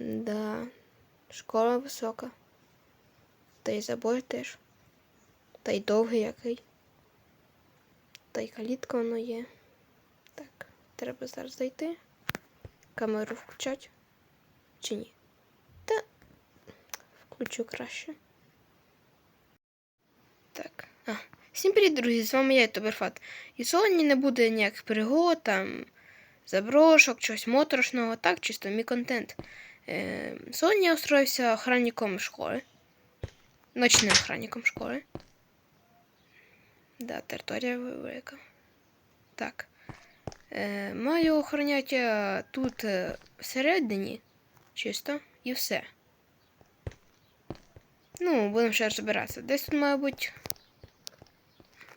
Да. Школа висока. Та й забор теж. Та й довгий який. Та й калітка воно є. Так, треба зараз зайти. Камеру включать. Чи ні? Та включу краще. Так. А, всім привіт, друзі! З вами я, Тоберфат. І сьогодні не буде ніяких пригод, там, заброшок, чогось моторошного, так, чисто мій контент. Е, сьогодні я устроївся охранником школи. Ночним охранником школи. Да, територія велика. Так. Е, маю охороняти е, тут е, всередині, чисто, і все. Ну, будемо ще розбиратися. Десь тут, мабуть,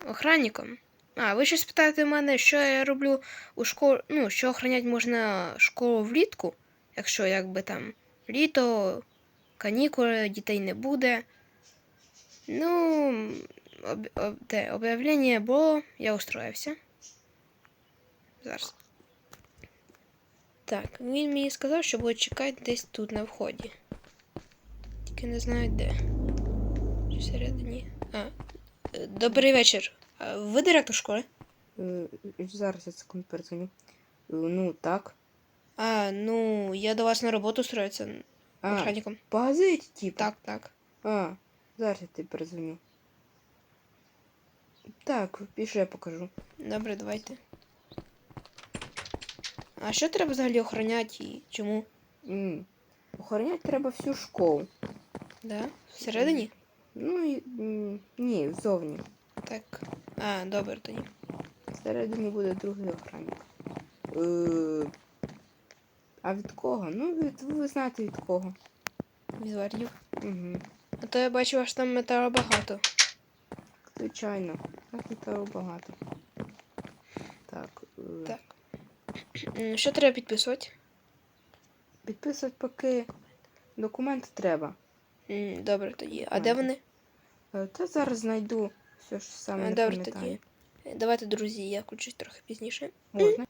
охранником. А, ви ще спитаєте мене, що я роблю у школі. Ну, що охороняти можна школу влітку, якщо якби там літо, канікули, дітей не буде. Ну, об, об, де, об'явлення було, я устроївся. Зараз. Так, він мені сказав, що буде чекати десь тут на вході. Тільки не знаю де. Чи всередині. А, добрий вечір. Ви директор школи? Е, Зараз я секунду передзвоню. Е, Ну, так. А, ну, я до вас на роботу устроїться А, по газеті, типу? Так, так. А, зараз я тобі передзвоню. Так, пішли я покажу. Добре, давайте. А що треба взагалі охороняти і чому? М, Охороняти треба всю школу. Да? Всередині? Ну і м, ні, ззовні. Так. А, добре тоді. Всередині буде другий охранник. Е, а від кого? Ну, від, ви знаєте від кого. Від варів. Угу. А то я бачу, аж там металу багато. Звичайно. Так металу багато. Так. Е, Так. Що треба підписувати? Підписувати поки документи треба. Добре тоді. А де вони? Е, Та зараз знайду все ж саме А, не Добре тоді. Е, Давайте, друзі, я включусь трохи пізніше. Можна?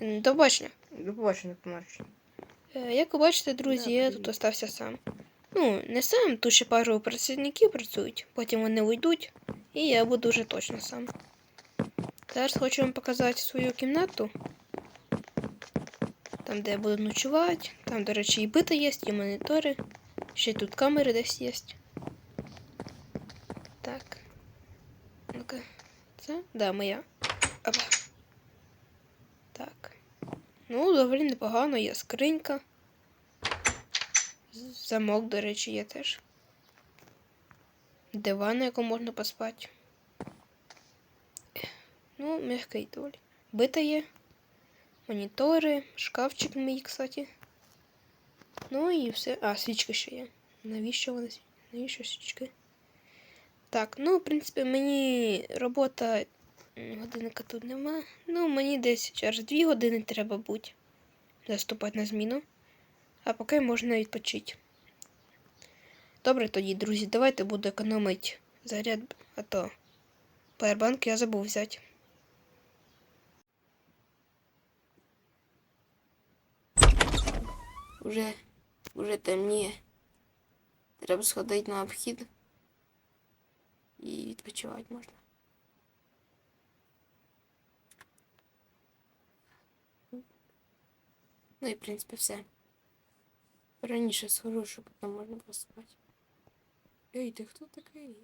До побачення. До побачення, помарчення. Як ви бачите, друзі, я тут остався сам. Ну, не сам, тут ще пару працівників працюють, потім вони уйдуть, і я буду вже точно сам. Зараз хочу вам показати свою кімнату. Там, де я буду ночувати. Там, до речі, і бита є, і монітори. Ще тут камери десь є. Так. Ну-ка. Це? Да, моя. Опа. Так. Ну, доволі непогано, є скринька. Замок, до речі, є теж. Диван, на якому можна поспати. Ну, м'який доволі. Бита є. Монітори, шкафчик мій, кстати. Ну і все. А, свічки ще є. Навіщо вони? Навіщо свічки? Так, ну, в принципі, мені робота годинника тут нема. Ну, мені десь через дві години треба бути. Заступати на зміну. А поки можна відпочити. Добре тоді, друзі, давайте буду економити заряд, а то павербанк я забув взяти. Уже, уже темніє. Треба сходити на обхід. І відпочивати можна. Ну і в принципі все. Раніше схожу, щоб потім можна поспати. Ей, ти хто такий?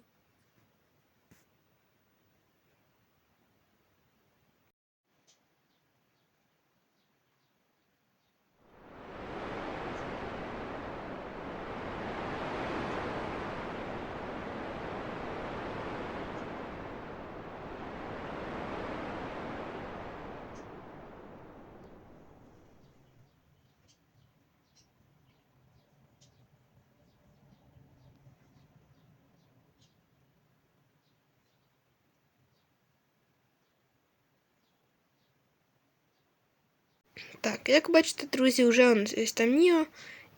Так, як бачите, друзі, вже он стемніло,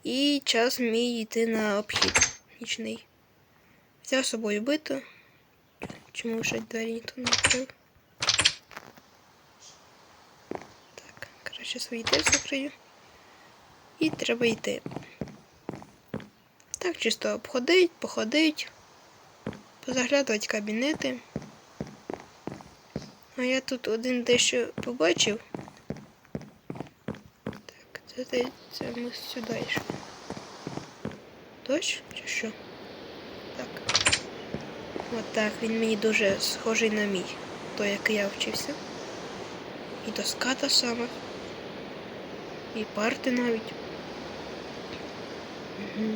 і час мій йти на обхід нічний. Взяв з собою биту. Чому ще двері ніхто не відкрив? Так, краще свої теж закрию. І треба йти. Так, чисто обходить, походить, позаглядувати кабінети. А я тут один дещо побачив. Це ми сюди йшли. Дощ чи що? Так. От так, він мені дуже схожий на мій, той, який я вчився. І доска та сама. І парти навіть. Угу.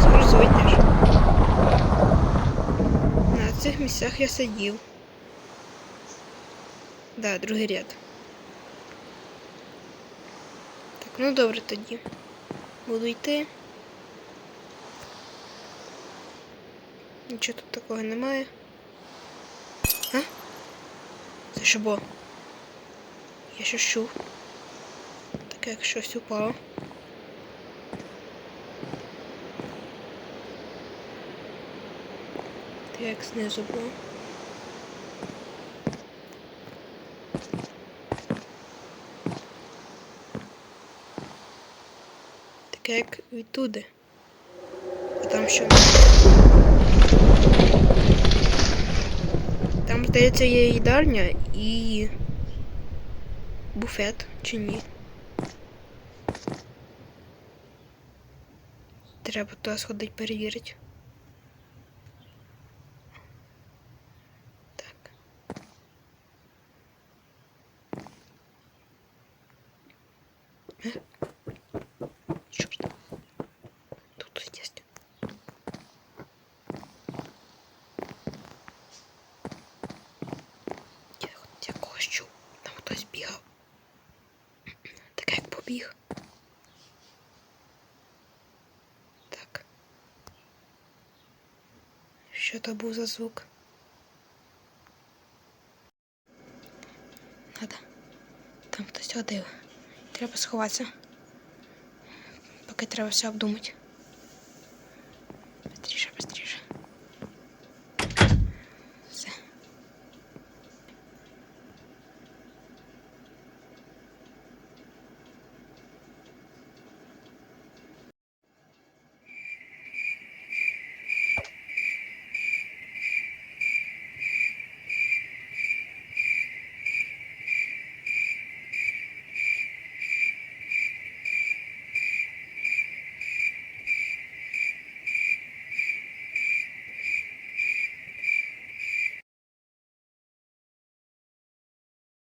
Зараз. На цих місцях я сидів. Да, другий ряд. Так, ну добре тоді. Буду йти. Нічого тут такого немає. А? Це що було? Я щось чув. Таке як щось упало. Таке як знизу було. Як відтуди. А там що? Там, здається, є їдальня і буфет чи ні. Треба туди сходити перевірити. Так. Е? Чорт. Тут хтось є. Я, я когось чув. Там хтось бігав. Так як побіг. Так. Що то був за звук? Надо. Там хтось ходив. Треба сховатися. Поки треба все обдумати.